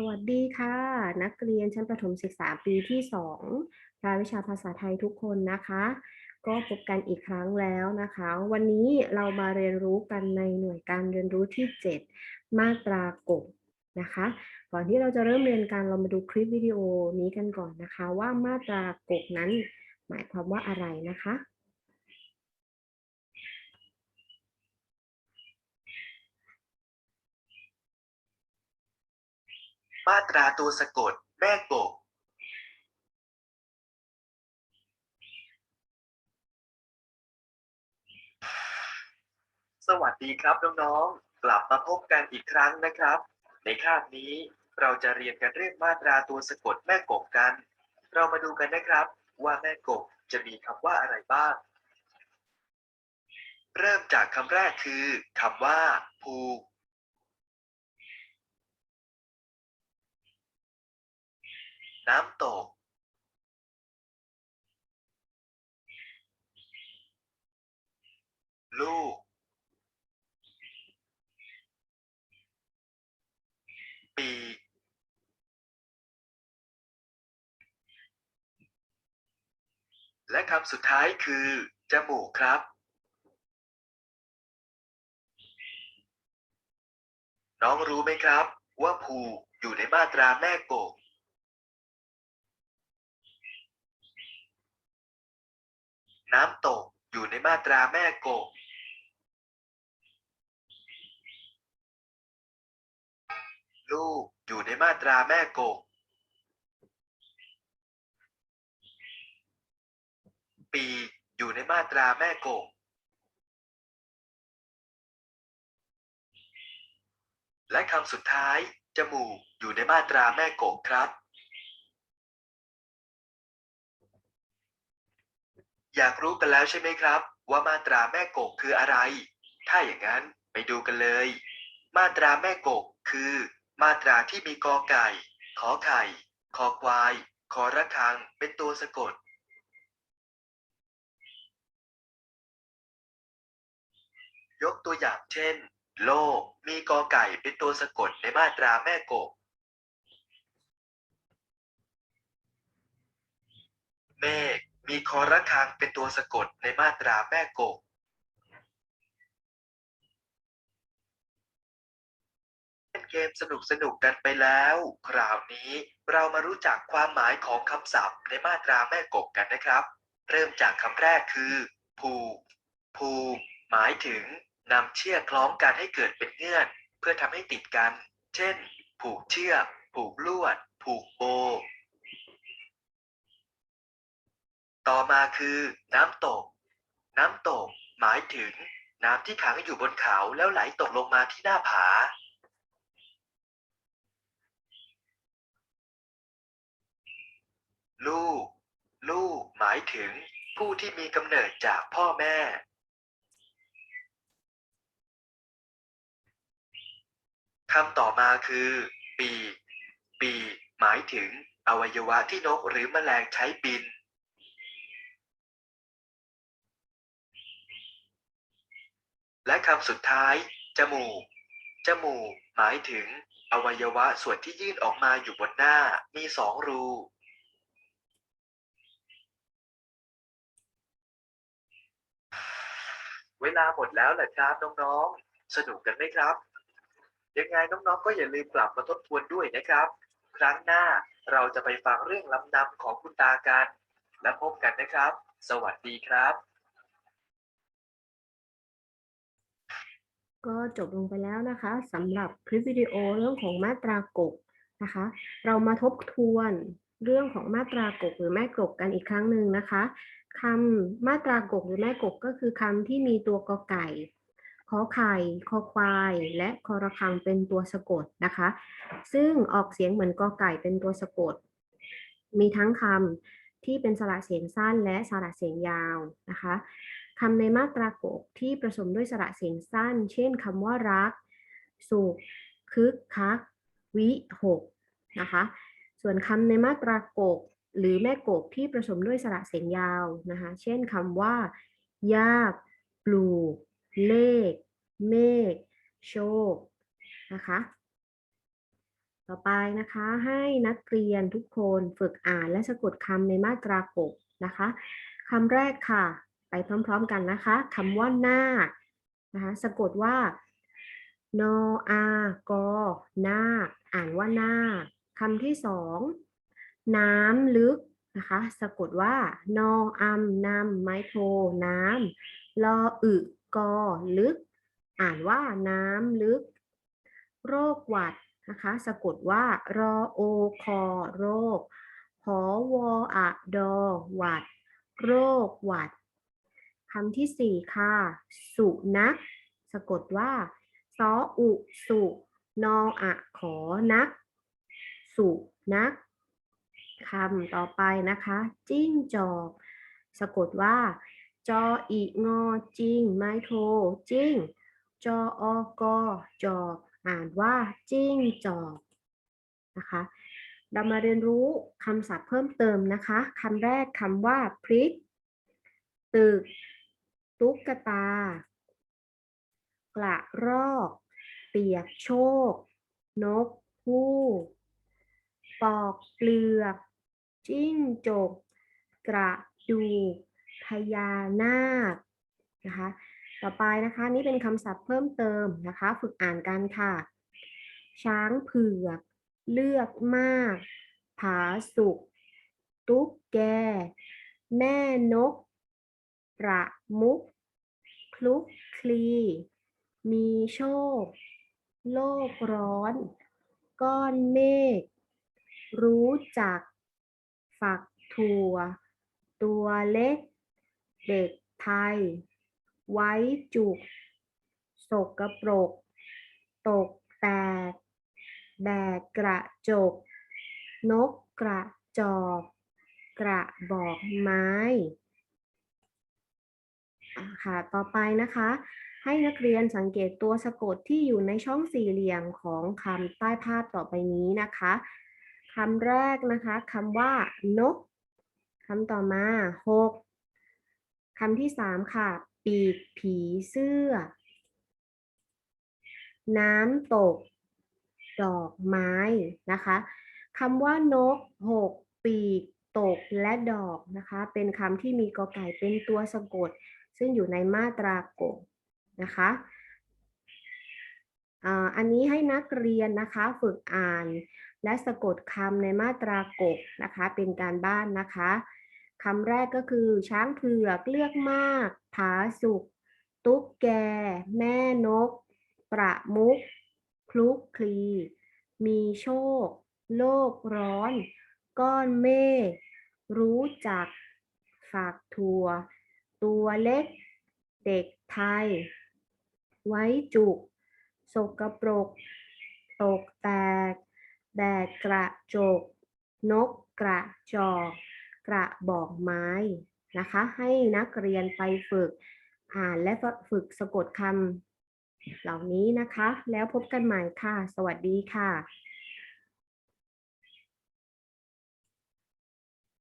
สวัสดีค่ะ นักเรียนชั้นประถมศึกษาปีที่สองรายวิชาภาษาไทยทุกคนนะคะ ก็พบกันอีกครั้งแล้วนะคะ วันนี้เรามาเรียนรู้กันในหน่วยการเรียนรู้ที่ 7 มาตรากบนะคะ ก่อนที่เราจะเริ่มเรียนกันเรามาดูคลิปวิดีโอนี้กันก่อนนะคะ ว่ามาตรากบนั้นหมายความว่าอะไรนะคะ มาตราตัวสะกด แม่กบสวัสดีครับน้องๆ กลับมาพบกันอีกครั้งนะครับ ในคาบนี้เราจะเรียนกันเรื่องมาตราตัวสะกดแม่กบกัน เรามาดูกันนะครับ ว่าแม่กบจะมีคำว่าอะไรบ้าง เริ่มจากคำแรกคือคำว่า ผูก น้ำตก ลูก ปีกและคำสุดท้ายคือ จมูกครับ น้องรู้ไหมครับ ว่าผูอยู่ในมาตราแม่กบ น้ำตกอยู่ในมาตราแม่กบลูกอยู่ในมาตราแม่กบปีอยู่ในมาตราแม่กบและคำสุดท้าย จมูกอยู่ในมาตราแม่กบครับ อยากรู้กันแล้วใช่ไหมครับ ว่ามาตราแม่กบคืออะไร ถ้าอย่างนั้นไปดูกันเลย มาตราแม่กบคือ มาตราที่มีกอไก่ ขอไข่ คอควายขอระฆัง เป็นตัวสะกด ยกตัวอย่างเช่น โลกมีกอไก่เป็นตัวสะกดในมาตราแม่กบเมฆ มีคอระฆังเป็นตัวสะกดในมาตราแม่กบเกมสนุกสนุกๆกันไปแล้ว คราวนี้เรามารู้จักความหมายของคำศัพท์ในมาตราแม่กบกันนะครับ เริ่มจากคำแรกคือ ผูก ผูก หมายถึงนำเชือกคล้องกันให้เกิดเป็นเงื่อน เพื่อทำให้ติดกัน เช่น ผูกเชือก ผูกลวด ผูกโบ ต่อมาคือน้ำตก น้ำตก หมายถึง น้ำที่ขังอยู่บนเขาแล้วไหลตกลงมาที่หน้าผา ลูก ลูก หมายถึง ผู้ที่มีกำเนิดจากพ่อแม่ คำต่อมาคือ ปีก ปีก หมายถึง อวัยวะที่นกหรือแมลงใช้บิน และคำสุดท้าย จมูก จมูก หมายถึง อวัยวะส่วนที่ยื่นออกมาอยู่บนหน้า มีสองรู เวลาหมดแล้วแหละครับน้องๆ สนุกกันไหมครับ ยังไงน้องๆ ก็อย่าลืมกลับมาทบทวนด้วยนะครับ ครั้งหน้าเราจะไปฟังเรื่องลำนำของคุณตากัน และพบกันนะครับ สวัสดีครับ ก็จบลงไปแล้วนะคะสำหรับคลิปวิดีโอเรื่องของมาตรากบนะคะ เรามาทบทวนเรื่องของมาตรากบหรือแม่กบกันอีกครั้งหนึ่งนะคะคำมาตรากบหรือแม่กบก็คือคำที่มีตัวกอไก่ขอไข่คอควาย และคอระฆังเป็นตัวสะกดนะคะ ซึ่งออกเสียงเหมือนกอไก่เป็นตัวสะกด มีทั้งคำที่เป็นสระเสียงสั้นและสระเสียงยาวนะคะ คำในมาตรากบที่ผสมด้วยสระเสียงสั้น เช่นคำว่ารัก สุข คึกคัก วิหกนะคะ ส่วนคำในมาตรากบหรือแม่กบที่ผสมด้วยสระเสียงยาวนะคะ เช่นคำว่า ยาก ปลูก เลข เมฆ โชค นะคะ ต่อไปนะคะให้นักเรียนทุกคนฝึกอ่านและสะกดคำในมาตรากบนะคะคำแรกค่ะ ไปพร้อม ๆกันนะคะคำว่านาคนะคะสะกดว่านออากอนาคอ่านว่านาคคำที่สองน้ำลึกนะคะสะกดว่านออัมนำไม้โทน้ำลออึกอลึก อ่านว่าน้ำลึก โรคหวัดนะคะสะกดว่ารอโอคอโรคหอวออะดอหวัด โรคหวัด คำที่สี่ค่ะ สุนัขสะกดว่าซออุสุนออะขอนัก สุนักคำต่อไปนะคะ จิ้งจอก สะกดว่า จออีงอจิงไม้โท จิ้ง จออกอจอกอ่านว่า จิ้งจอกนะคะ เรามาเรียนรู้คำศัพท์เพิ่มเติมนะคะคำแรกคำว่าพริกตึก ตุ๊กตา กระรอก เปียกโชก นกฮูกปอกเปลือก จิ้งจก กระดูกพญานาคนะคะ ต่อไปนะคะนี่เป็นคำศัพท์เพิ่มเติมนะคะ ฝึกอ่านกันค่ะ ช้างเผือก เลือกมาก ผาสุก ตุ๊กแก แม่นก ประมุกคลุกคลี มีโชค โลกร้อน ก้อนเมฆ รู้จัก ฝักถั่ว ตัวเล็ก เด็กไทย ไว้จุก สกปรก ตกแตก แบกกระจก นกกระจอก กระบอกไม้ ค่ะ ต่อไปนะคะ ให้นักเรียนสังเกตตัวสะกดที่อยู่ในช่องสี่เหลี่ยมของคำใต้ภาพต่อไปนี้นะคะคำแรกนะคะคำว่านกคำต่อมาหกคำที่สามค่ะ ปีกผีเสื้อ น้ำตก ดอกไม้นะคะคำว่านกหกปีก ตกและดอกนะคะ เป็นคำที่มีกอไก่เป็นตัวสะกด ซึ่งอยู่ในมาตราโกนะคะอันนี้ให้นักเรียนนะคะฝึกอ่านและสะกดคำในมาตรากบนะคะเป็นการบ้านนะคะคำแรกก็คือ ช้างเผือกเลือกมาก ผาสุก ตุ๊กแก แม่นก ประมุกคลุกคลี มีโชค โลกร้อน ก้อนเมฆรู้จัก ฝากถั่ว ตัวเล็ก เด็กไทย ไว้จุก สกปรก ตกแตก แบกกระจก นกกระจอกกระบอกไม้นะคะ ให้นักเรียนไปฝึกอ่านและฝึกสะกดคำเหล่านี้นะคะ แล้วพบกันใหม่ค่ะ สวัสดีค่ะ